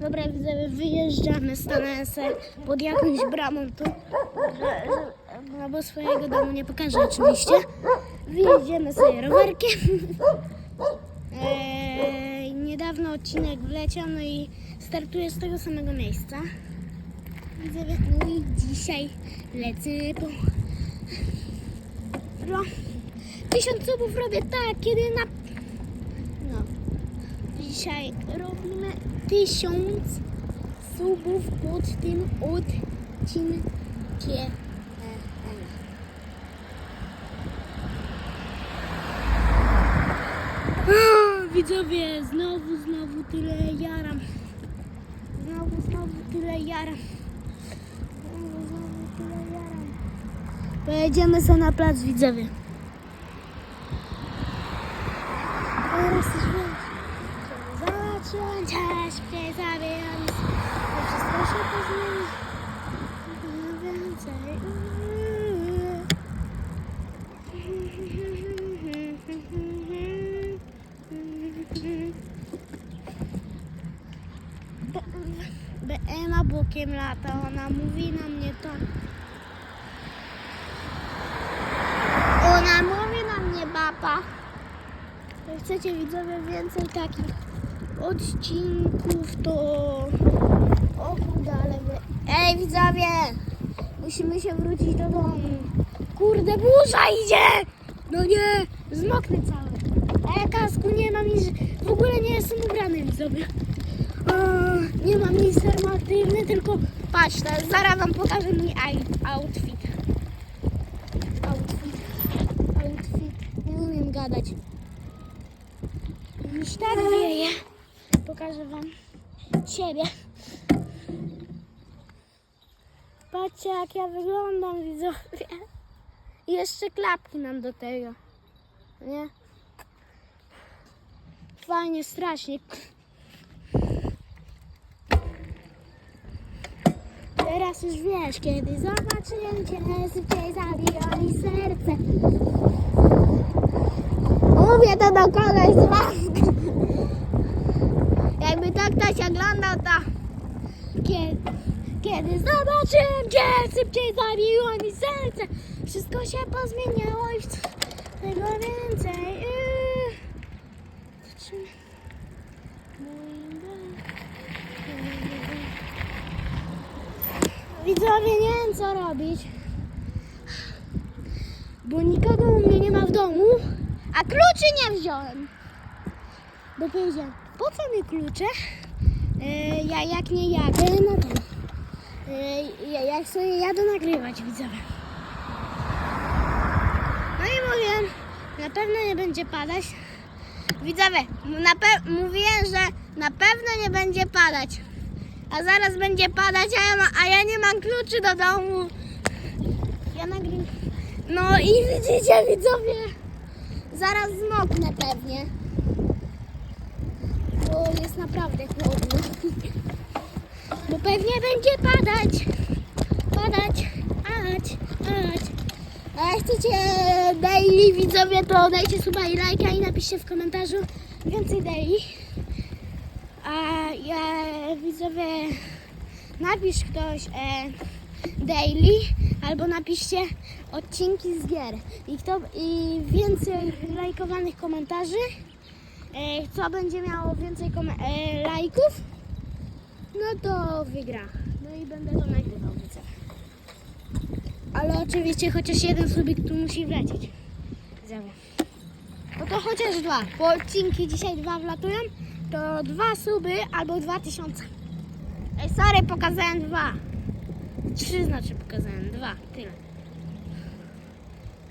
Dobra, widzowie, wyjeżdżamy, stanę sobie pod jakąś bramą tu, że, no bo swojego domu nie pokażę oczywiście. Wyjedziemy sobie rowerkiem. Eee, niedawno odcinek wleciał, no i startuję z tego samego miejsca. Widzowie, no i dzisiaj lecę po... Tysiąc subów robię tak, kiedy na... Dzisiaj robimy tysiąc subów pod tym odcinkiem. Widzowie, znowu, znowu tyle jaram. Znowu, znowu tyle jaram. Znowu, znowu tyle jaram. Pojedziemy sobie na plac, widzowie. Teraz zabijam. To wszystko się. BMA bokiem lata, ona mówi na mnie to. Ona mówi na mnie baba. Chcecie widzowie więcej takich odcinków, to o kurde, ale wy... Ej widzowie! Musimy się wrócić do domu. Kurde, burza idzie! No nie, zmoknę cały. Ja kasku nie mam nic, w ogóle nie jestem ubrany widzowie. Nie mam nic normatywny, tylko patrz, teraz zaraz wam pokażę mój outfit. Outfit, outfit, nie umiem gadać. Już tak wieje. Pokażę wam siebie. Patrzcie jak ja wyglądam widzowie. I jeszcze klapki nam do tego. Nie? Fajnie, strasznie. Teraz już wiesz, kiedy zobaczyłem cię, szybciej zabiło mi serce. Mówię to do kogoś z was. Jakby to ktoś oglądał, to kiedy, kiedy zobaczyłem cię, szybciej zabiło mi serce. Wszystko się pozmieniało i tego więcej. Zobaczymy. Widzowie, nie wiem co robić. Bo nikogo u mnie nie ma w domu, a kluczy nie wziąłem. Bo powiedziałem, po co mi klucze? E, ja jak nie jadę, no to e, ja, jak sobie jadę nagrywać widzowie. No i mówię, na pewno nie będzie padać. Widzowie, na pe- mówiłem, że na pewno nie będzie padać. A zaraz będzie padać, a ja, ma, a ja nie mam kluczy do domu. Ja nagrywam. No i widzicie widzowie, zaraz zmoknę pewnie. Bo jest naprawdę chłodno. Bo pewnie będzie padać. Padać, ać, ać. A jak chcecie daily widzowie, to dajcie suba i lajka i napiszcie w komentarzu więcej daily. A ja widzowie, napisz ktoś e, daily albo napiszcie odcinki z gier. I, kto, i więcej lajkowanych komentarzy, co będzie miało więcej e, lajków, no to wygra. No i będę to nagrywał widzę. Ale oczywiście chociaż jeden subik tu musi wlecieć. Widzowie. No to chociaż dwa. Bo odcinki dzisiaj dwa wlatują, to dwa suby albo dwa tysiące. Ej, sorry, pokazałem dwa. Trzy znaczy pokazałem, dwa, tyle.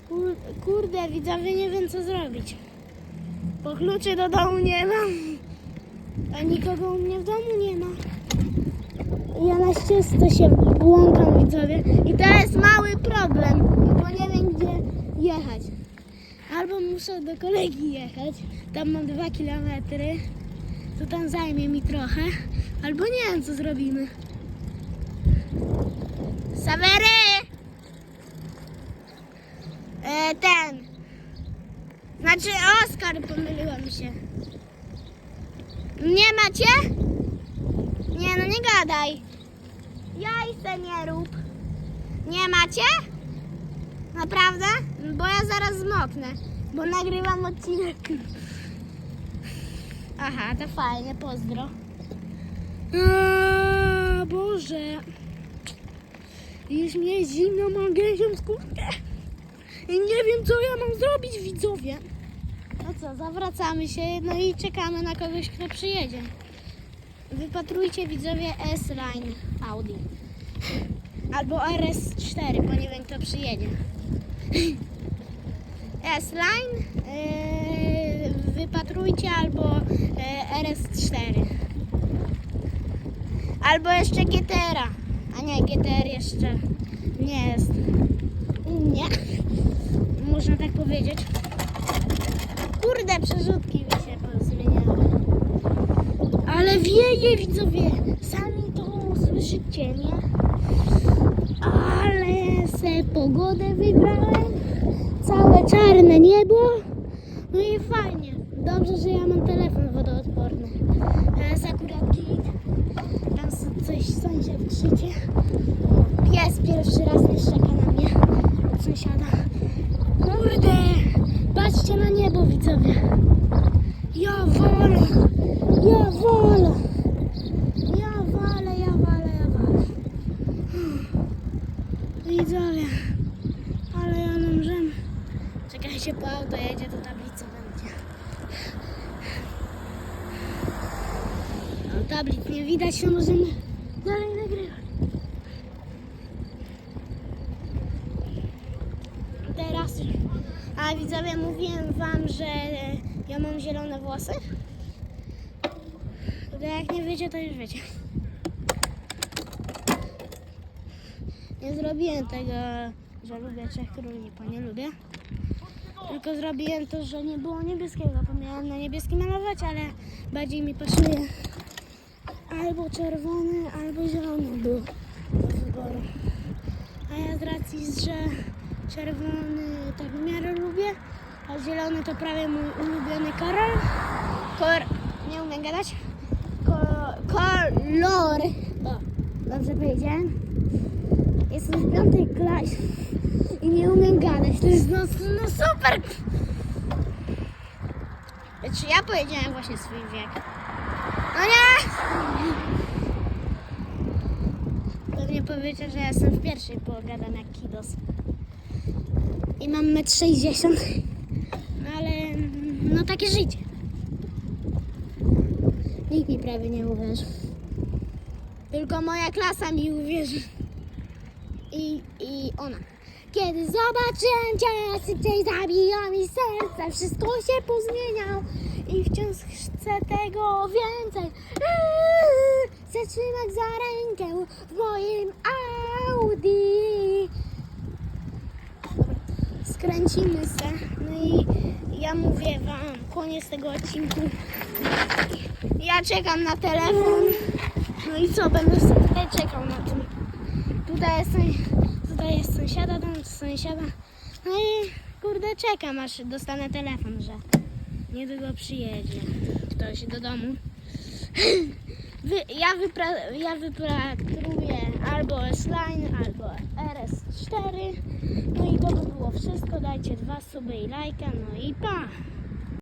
Kur, kurde, widzowie, nie wiem co zrobić. Bo kluczy do domu nie mam. A nikogo u mnie w domu nie ma. Ja na ścieżce się błąkam, widzowie. I to jest mały problem, bo nie wiem gdzie jechać. Albo muszę do kolegi jechać, tam mam dwa kilometry, to tam zajmie mi trochę, albo nie wiem co zrobimy. Sawery! E, ten. Znaczy Oskar, pomyliłam się. Nie macie? Nie nie gadaj. Jaj se nie rób. Nie macie? Naprawdę? Bo ja zaraz zmoknę, bo nagrywam odcinek. Aha, to fajnie, pozdro. Eee, Boże. Już mnie zimno, mam gęsią skórkę. I nie wiem, co ja mam zrobić, widzowie. No co, zawracamy się, no i czekamy na kogoś, kto przyjedzie. Wypatrujcie, widzowie, S-Line Audi. Albo RS4, bo nie wiem, kto przyjedzie. S-Line yy, wypatrujcie albo yy, RS4. Albo jeszcze GTR-a. A nie, GTR jeszcze nie jest. Nie. Można tak powiedzieć. Kurde, przerzutki mi się pozmieniały. Ale wieje, widzowie. Sami to słyszycie, nie? Ale se pogodę wybrałem. Całe czarne niebo. No i fajnie. Dobrze, że ja mam telefon wodoodporny. Teraz akurat git. Tam s- coś sąsiad krzyczy. Pies pierwszy raz nie szczeka na mnie od sąsiada. Kurde! Patrzcie na niebo, widzowie. Ja wolę! Ja wolę! Ja wolę, ja wolę, ja wolę. Widzowie, ale ja namrzem. Czekajcie, po auto jedzie, to tablica będzie. No, tablic nie widać, to możemy dalej nagrywać. Teraz, a widzowie, mówiłem wam, że ja mam zielone włosy. To jak nie wiecie, to już wiecie. Nie zrobiłem tego, że lubię Trzech Króli, bo nie lubię. Tylko zrobiłem to, że nie było niebieskiego, bo miałem na niebieskim malować, ale bardziej mi pasuje albo czerwony, albo zielony był do wyboru. A ja z racji, że czerwony tak w miarę lubię, a zielony to prawie mój ulubiony kolor. Kor... Nie umiem gadać. Ko... Kolor. Dobrze powiedziałem. Jestem w piątej klasie i nie umiem gadać. To jest no, no super. Czy ja powiedziałem właśnie swój wiek? No nie! Pewnie powiecie, że ja jestem w pierwszej, bo jak kidos. I mam 1,60 m. No ale no takie życie. Nikt mi prawie nie uwierzy. Tylko moja klasa mi uwierzy. I, i ona. Kiedy zobaczyłem cię, szybciej zabiło mi serce, wszystko się pozmieniał i wciąż chcę tego więcej. Eee, Chcę trzymać za rękę w moim Audi. Skręcimy se. No i ja mówię wam, koniec tego odcinku. Ja czekam na telefon. No i co, będę sobie tutaj czekał na tym. Tutaj jest, tutaj jest sąsiada, tam jest sąsiada. No i kurde czekam aż dostanę telefon, że niedługo przyjedzie ktoś do domu. Wy, ja, wypra, ja albo S-Line, albo RS4. No i to by było wszystko. Dajcie dwa suby i lajka. No i pa!